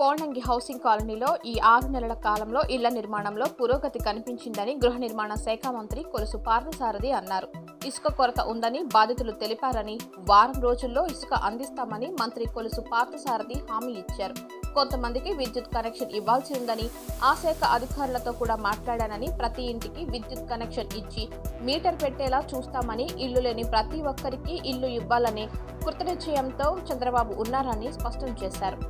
పోల్నంగి housing కాలనీలో ఈ ఆరు నెలల కాలంలో ఇళ్ళ నిర్మాణంలో పురోగతి కనిపించిందని గృహ నిర్మాణ శాఖ మంత్రి కొలుసు పార్థసారథి అన్నారు. ఇసుక కొరత ఉందని బాధితులు తెలిపారని వారం రోజుల్లో ఇసుక అందిస్తామని మంత్రి కొలుసు పార్థసారథి హామీ ఇచ్చారు. కొంతమందికి విద్యుత్ కనెక్షన్ ఇవ్వాల్సి ఉందని ఆ శాఖ అధికారులతో కూడా మాట్లాడానని ప్రతి ఇంటికి విద్యుత్ కనెక్షన్ ఇచ్చి మీటర్ పెట్టేలా చూస్తామని ఇల్లు లేని ప్రతి ఒక్కరికి ఇల్లు ఇవ్వాలనే కృతనిశ్చయంతో చంద్రబాబు ఉన్నారని స్పష్టం చేశారు.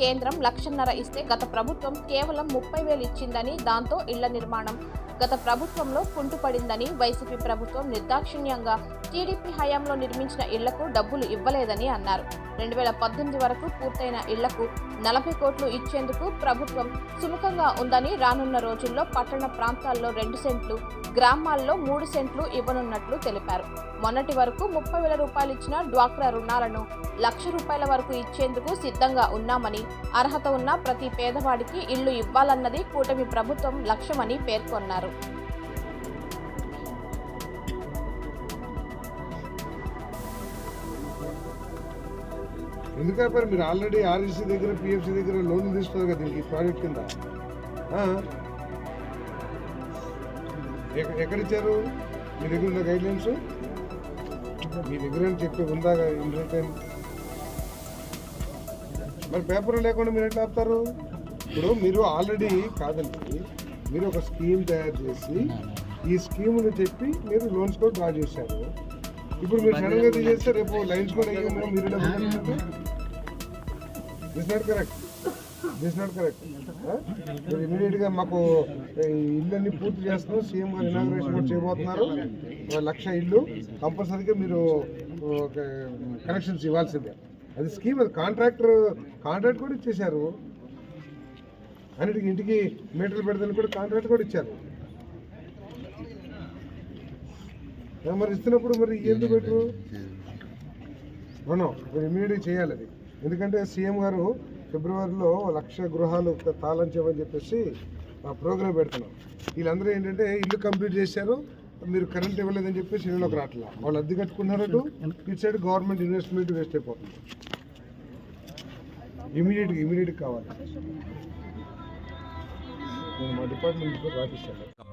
కేంద్రం లక్షన్నర ఇస్తే గత ప్రభుత్వం కేవలం ముప్పై వేలు ఇచ్చిందని దాంతో ఇళ్ళ నిర్మాణం. గత ప్రభుత్వంలో కుంటుపడిందని వైసీపీ ప్రభుత్వం నిర్దాక్షిణ్యంగా టీడీపీ హయాంలో నిర్మించిన ఇళ్ళకు డబ్బులు ఇవ్వలేదని అన్నారు. రెండు వేల పద్దెనిమిది వరకు పూర్తయిన ఇళ్ళకు నలభై కోట్లు ఇచ్చేందుకు ప్రభుత్వం సుముఖంగా ఉందని రానున్న రోజుల్లో పట్టణ ప్రాంతాల్లో రెండు సెంట్లు గ్రామాల్లో మూడు సెంట్లు ఇవ్వనున్నట్లు తెలిపారు. మొన్నటి వరకు ముప్పై వేల రూపాయలు ఇచ్చిన డ్వాక్రా రుణాలను లక్ష రూపాయల వరకు ఇచ్చేందుకు సిద్ధంగా ఉన్నామని అర్హత ఉన్న ప్రతి పేదవాడికి ఇల్లు ఇవ్వాలన్నది కూటమి ప్రభుత్వం లక్ష్యమని పేర్కొన్నారు. ఎందుకంటే మీరు ఆల్రెడీ ఆర్ఎస్సి దగ్గర పిఎఫ్సి దగ్గర లోన్ తీసుకున్నారు కదా ఈ ప్రాజెక్ట్ కింద? ఎక్కడిచ్చారు? ఎక్కడ మీ దగ్గర ఉన్న గైడ్లైన్స్ మీ దగ్గర చెప్పి ఉందా ఇన్ మరి పేపర్ లేకుండా మీరు ఎట్లా ఆపుతారు? ఇప్పుడు మీరు ఆల్రెడీ కాదండి మీరు ఒక స్కీమ్ తయారు చేసి ఈ స్కీమ్ని చెప్పి మీరు లోన్స్ కూడా డ్రా చేశారు. ఇప్పుడు మీరు సడన్గా తీసేస్తే రేపు లైన్స్ కూడా మేము మీరు this not correct this not correct మీరు ఇమీడియట్గా మాకు ఈ ఇల్లన్నీ పూర్తి చేస్తున్నాం సీఎం గారు ఇనాగ్రేషన్ కూడా చేయబోతున్నారు. లక్ష ఇల్లు కంపల్సరీగా మీరు కనెక్షన్స్ ఇవ్వాల్సిందే. అది స్కీమ్ అది కాంట్రాక్టర్ కాంట్రాక్ట్ కూడా ఇచ్చేశారు. అన్నిటికి ఇంటికి మీటర్లు పెడతాను కూడా కాంట్రాక్ట్ కూడా ఇచ్చారు. మరి ఇస్తున్నప్పుడు మరి ఎందుకు పెట్టరు? రుణం మీరు ఇమీడియట్ చేయాలి అది. ఎందుకంటే సీఎం గారు ఫిబ్రవరిలో లక్ష గృహాలు తాళం చేయమని చెప్పేసి ఆ ప్రోగ్రామ్ పెడుతున్నాం వీళ్ళందరూ ఏంటంటే ఇల్లు కంప్లీట్ చేశారు మీరు కరెంట్ ఇవ్వలేదని చెప్పి ఇళ్ళలోకి రావట్లా. వాళ్ళు అద్దె కట్టుకున్నారటు ఇటు సైడ్ గవర్నమెంట్ ఇన్వెస్ట్మెంట్ వేస్ట్ అయిపోతుంది. ఇమీడియట్గా ఇమీడియట్గా కావాలి. నేను మా డిపార్ట్మెంట్ రాపిస్తాను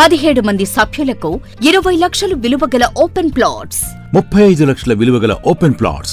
పదిహేడు మంది సభ్యులకు ఇరవై లక్షలు విలువ గల ఓపెన్ ప్లాట్స్. ముప్పై ఐదు లక్షల విలువ గల ఓపెన్ ప్లాట్స్.